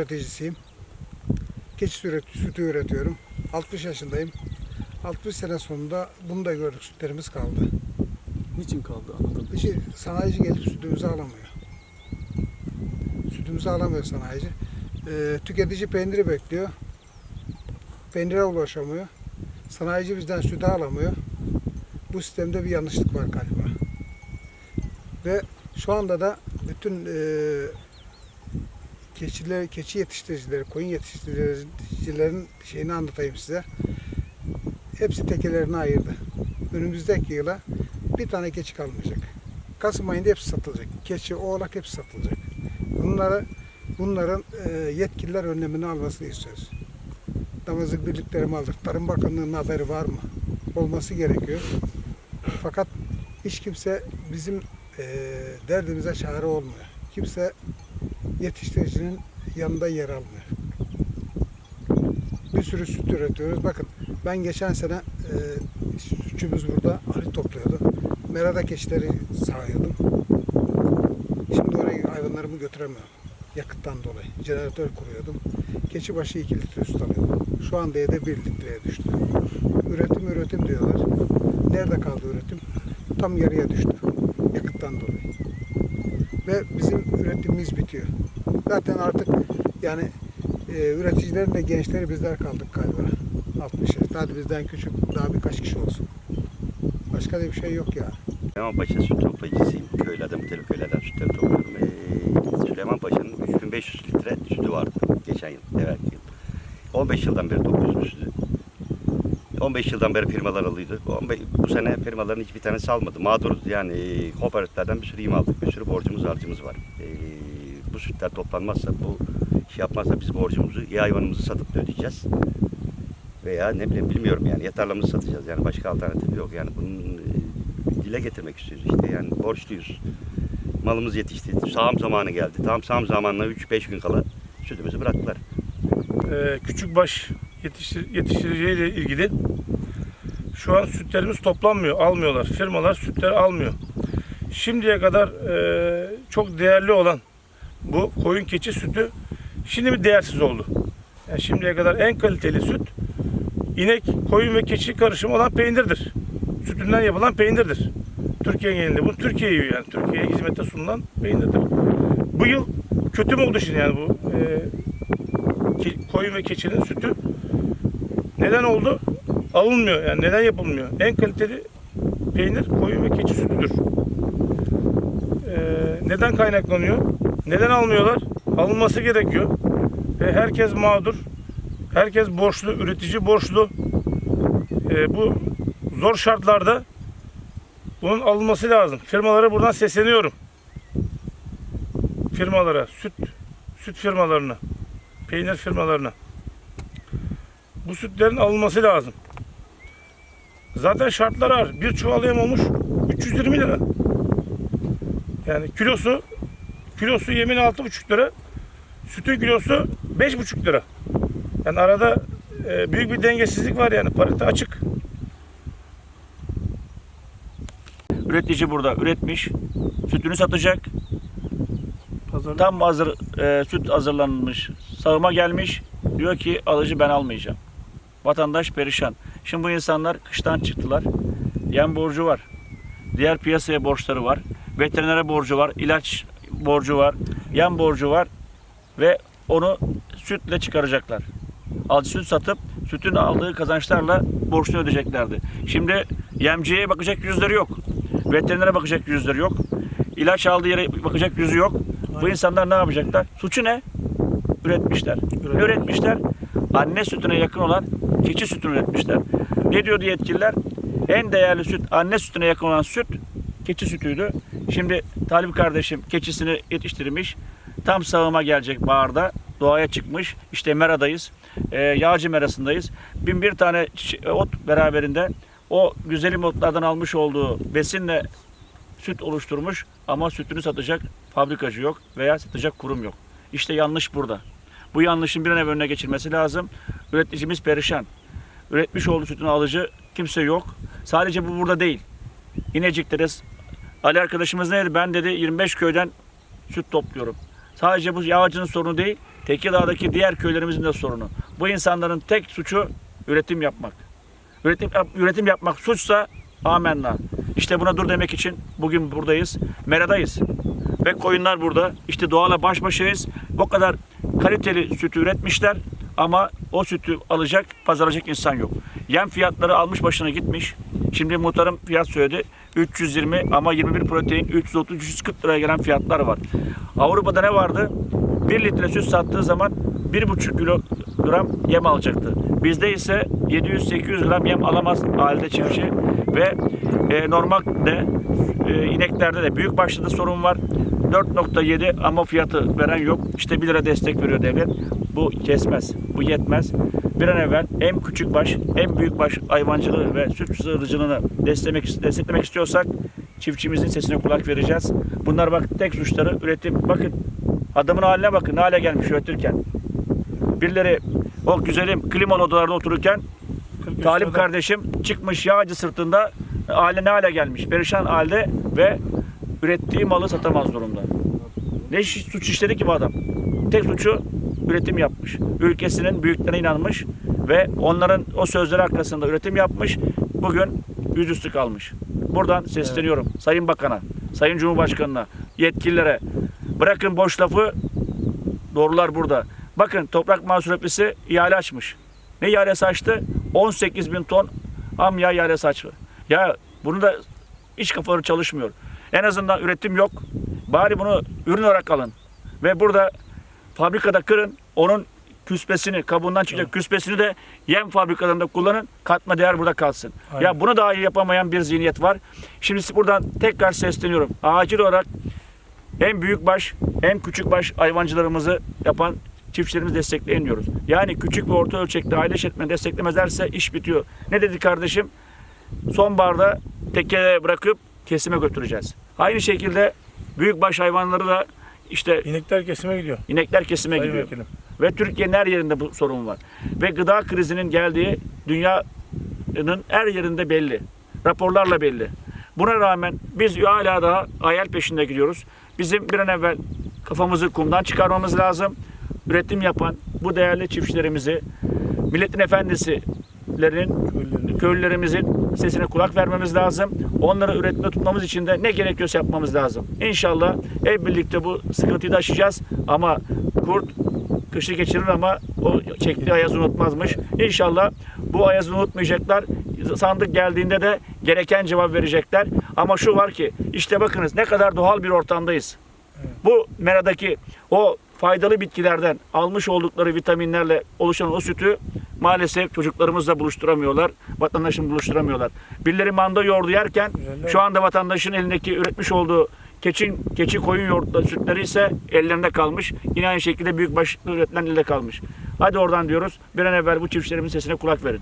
üreticisiyim. Keçi süt, sütü üretiyorum. 60 yaşındayım. 60 sene sonunda bunu da gördük sütlerimiz kaldı. Niçin kaldı anlatalım. Dışı sanayici gelip sütümüzü alamıyor. Sütümüzü alamıyor sanayici. Ee, tüketici peyniri bekliyor. Peynire ulaşamıyor. Sanayici bizden sütü alamıyor. Bu sistemde bir yanlışlık var galiba. Ve şu anda da bütün e, keçiler, keçi yetiştiricileri, koyun yetiştiricilerin şeyini anlatayım size. Hepsi tekelerini ayırdı. Önümüzdeki yıla bir tane keçi kalmayacak. Kasım ayında hepsi satılacak. Keçi, oğlak hepsi satılacak. Bunları bunların e, yetkililer önlemini almasını istiyoruz. Damızlık birliklerimi aldık. Tarım Bakanlığı'nın haberi var mı? Olması gerekiyor. Fakat hiç kimse bizim e, derdimize çare olmuyor. Kimse yetiştiricinin yanında yer almıyor. Bir sürü süt üretiyoruz. Bakın ben geçen sene e, sütçümüz burada arı topluyordu. Merada keçileri sağıyordum. Şimdi oraya hayvanlarımı götüremiyorum. Yakıttan dolayı. Jeneratör kuruyordum. Keçi başı 2 litre süt alıyordum. Şu anda evde 1 litreye düştü. Üretim üretim diyorlar. Nerede kaldı üretim? Tam yarıya düştü. Yakıttan dolayı. Ve bizim üretimimiz bitiyor. Zaten artık yani e, üreticilerin de gençleri bizler kaldık galiba. 60 yaş. Hadi bizden küçük daha birkaç kişi olsun. Başka da bir şey yok yani. Süleymanpaşa süt toplayıcısıyım. Köylerden, mütelif köylerden sütleri topluyorum. Ee, Süleymanpaşa'nın 3500 litre sütü vardı geçen yıl, evvelki yıl. 15 yıldan beri topluyoruz sütü. 15 yıldan beri firmalar alıyordu. 15, bu sene firmaların hiçbir tanesi almadı. Mağduruz. Yani e, kooperatiflerden bir sürü yem aldık. Bir sürü borcumuz harcımız var. Ee, bu sütler toplanmazsa, bu şey yapmazsa biz borcumuzu, iyi hayvanımızı satıp da ödeyeceğiz. Veya ne bileyim bilmiyorum yani yatarlamızı satacağız. Yani başka alternatif yok. Yani bunun e, dile getirmek istiyoruz işte yani borçluyuz. Malımız yetişti. Sağım zamanı geldi. Tam sağım zamanına 3-5 gün kala sütümüzü bıraktılar. e, küçükbaş yetiştir, yetiştiriciyle ilgili şu an sütlerimiz toplanmıyor, almıyorlar. Firmalar sütleri almıyor. Şimdiye kadar e, çok değerli olan bu koyun keçi sütü şimdi bir değersiz oldu. Yani şimdiye kadar en kaliteli süt inek, koyun ve keçi karışımı olan peynirdir. Sütünden yapılan peynirdir. Türkiye genelinde. Bu Türkiye yiyor yani. Türkiye'ye hizmete sunulan peynirdir. Bu yıl kötü mü oldu şimdi yani bu e, koyun ve keçinin sütü neden oldu? Alınmıyor yani neden yapılmıyor? En kaliteli peynir koyun ve keçi sütüdür. Ee, neden kaynaklanıyor? Neden almıyorlar? Alınması gerekiyor. Ve herkes mağdur. Herkes borçlu, üretici borçlu. Ee, bu zor şartlarda bunun alınması lazım. Firmalara buradan sesleniyorum. Firmalara, süt süt firmalarına peynir firmalarına. Bu sütlerin alınması lazım. Zaten şartlar ağır. Bir çuval yem olmuş 320 lira. Yani kilosu kilosu yemin 6,5 lira. Sütün kilosu 5,5 lira. Yani arada e, büyük bir dengesizlik var yani. Parite açık. Üretici burada üretmiş, sütünü satacak. Pazarda Tam hazır e, süt hazırlanmış, sağıma gelmiş. Diyor ki alıcı ben almayacağım. Vatandaş perişan. Şimdi bu insanlar kıştan çıktılar. Yem borcu var. Diğer piyasaya borçları var. Veterinere borcu var. ilaç borcu var. Yem borcu var. Ve onu sütle çıkaracaklar. Alıcı süt satıp sütün aldığı kazançlarla borçlu ödeyeceklerdi. Şimdi yemciye bakacak yüzleri yok. Veterinere bakacak yüzleri yok. İlaç aldığı yere bakacak yüzü yok. Bu insanlar ne yapacaklar? Suçu ne? Üretmişler. Üretmişler? Anne sütüne yakın olan keçi sütünü üretmişler. Ne diyordu yetkililer? En değerli süt, anne sütüne yakın olan süt keçi sütüydü. Şimdi Talip kardeşim keçisini yetiştirmiş. Tam sağıma gelecek baharda. Doğaya çıkmış. İşte meradayız. Ee, yağcı merasındayız. Bin bir tane ot beraberinde o güzelim otlardan almış olduğu besinle süt oluşturmuş ama sütünü satacak fabrikacı yok veya satacak kurum yok. İşte yanlış burada. Bu yanlışın bir an evvel önüne geçilmesi lazım. Üreticimiz perişan. Üretmiş olduğu sütün alıcı kimse yok. Sadece bu burada değil. İnecik'te Ali arkadaşımız ne dedi? Ben dedi 25 köyden süt topluyorum. Sadece bu yağcının sorunu değil, Tekirdağ'daki diğer köylerimizin de sorunu. Bu insanların tek suçu üretim yapmak. Üretim, üretim yapmak suçsa amenna. İşte buna dur demek için bugün buradayız. Mera'dayız. Ve koyunlar burada. İşte doğala baş başayız. O kadar kaliteli sütü üretmişler ama o sütü alacak, pazarlayacak insan yok. Yem fiyatları almış başına gitmiş. Şimdi muhtarım fiyat söyledi. 320 ama 21 protein 330-340 liraya gelen fiyatlar var. Avrupa'da ne vardı? 1 litre süt sattığı zaman 1,5 kilogram yem alacaktı. Bizde ise 700-800 gram yem alamaz halde çiftçi ve e, normalde e, ineklerde de büyük başlıda sorun var. 4.7 ama fiyatı veren yok. İşte 1 lira destek veriyor devlet. Bu kesmez. Bu yetmez. Bir an evvel hem küçük baş hem büyük baş hayvancılığı ve süt sığırıcılığını desteklemek, desteklemek istiyorsak çiftçimizin sesine kulak vereceğiz. Bunlar bak tek suçları üretim. Bakın adamın haline bakın ne hale gelmiş üretirken. Birileri o güzelim klimalı odalarda otururken Talip kardeşim çıkmış yağcı sırtında hale ne hale gelmiş. Perişan halde ve ürettiği malı satamaz durumda. Ne suç işledi ki bu adam? Tek suçu üretim yapmış. Ülkesinin büyüklerine inanmış ve onların o sözleri arkasında üretim yapmış. Bugün yüzüstü kalmış. Buradan sesleniyorum. Sayın Bakan'a, Sayın Cumhurbaşkanı'na, yetkililere. Bırakın boş lafı. Doğrular burada. Bakın Toprak Mahsul Ofisi ihale açmış. Ne ihalesi açtı? 18 bin ton amya ihalesi açtı. Ya bunu da iç kafaları çalışmıyor. En azından üretim yok. Bari bunu ürün olarak alın. Ve burada fabrikada kırın. Onun küspesini, kabuğundan çıkacak küspesini de yem fabrikalarında kullanın. Katma değer burada kalsın. Aynen. Ya bunu dahi yapamayan bir zihniyet var. Şimdi buradan tekrar sesleniyorum. Acil olarak hem büyük baş hem küçük baş hayvancılarımızı yapan çiftçilerimizi destekleyin diyoruz. Yani küçük ve orta ölçekli aile işletme desteklemezlerse iş bitiyor. Ne dedi kardeşim? Sonbaharda tekeye bırakıp kesime götüreceğiz. Aynı şekilde büyük baş hayvanları da işte İnekler kesime gidiyor. inekler kesime Sayın gidiyor. Vekilim. Ve Türkiye'nin her yerinde bu sorun var. Ve gıda krizinin geldiği dünyanın her yerinde belli. Raporlarla belli. Buna rağmen biz hala daha hayal peşinde gidiyoruz. Bizim bir an evvel kafamızı kumdan çıkarmamız lazım. Üretim yapan bu değerli çiftçilerimizi, milletin efendisilerin, köylülerimizin sesine kulak vermemiz lazım. Onları üretime tutmamız için de ne gerekiyorsa yapmamız lazım. İnşallah hep birlikte bu sıkıntıyı da aşacağız. Ama kurt kışı geçirir ama o çektiği ayazı unutmazmış. İnşallah bu ayazı unutmayacaklar. Sandık geldiğinde de gereken cevap verecekler. Ama şu var ki işte bakınız ne kadar doğal bir ortamdayız. Bu meradaki o faydalı bitkilerden almış oldukları vitaminlerle oluşan o sütü maalesef çocuklarımızla buluşturamıyorlar. Vatandaşın buluşturamıyorlar. Birileri manda yoğurdu yerken şu anda vatandaşın elindeki üretmiş olduğu keçin, keçi koyun yoğurtları sütleri ise ellerinde kalmış. Yine aynı şekilde büyük üretilen elde kalmış. Hadi oradan diyoruz. Bir an evvel bu çiftçilerimizin sesine kulak verin.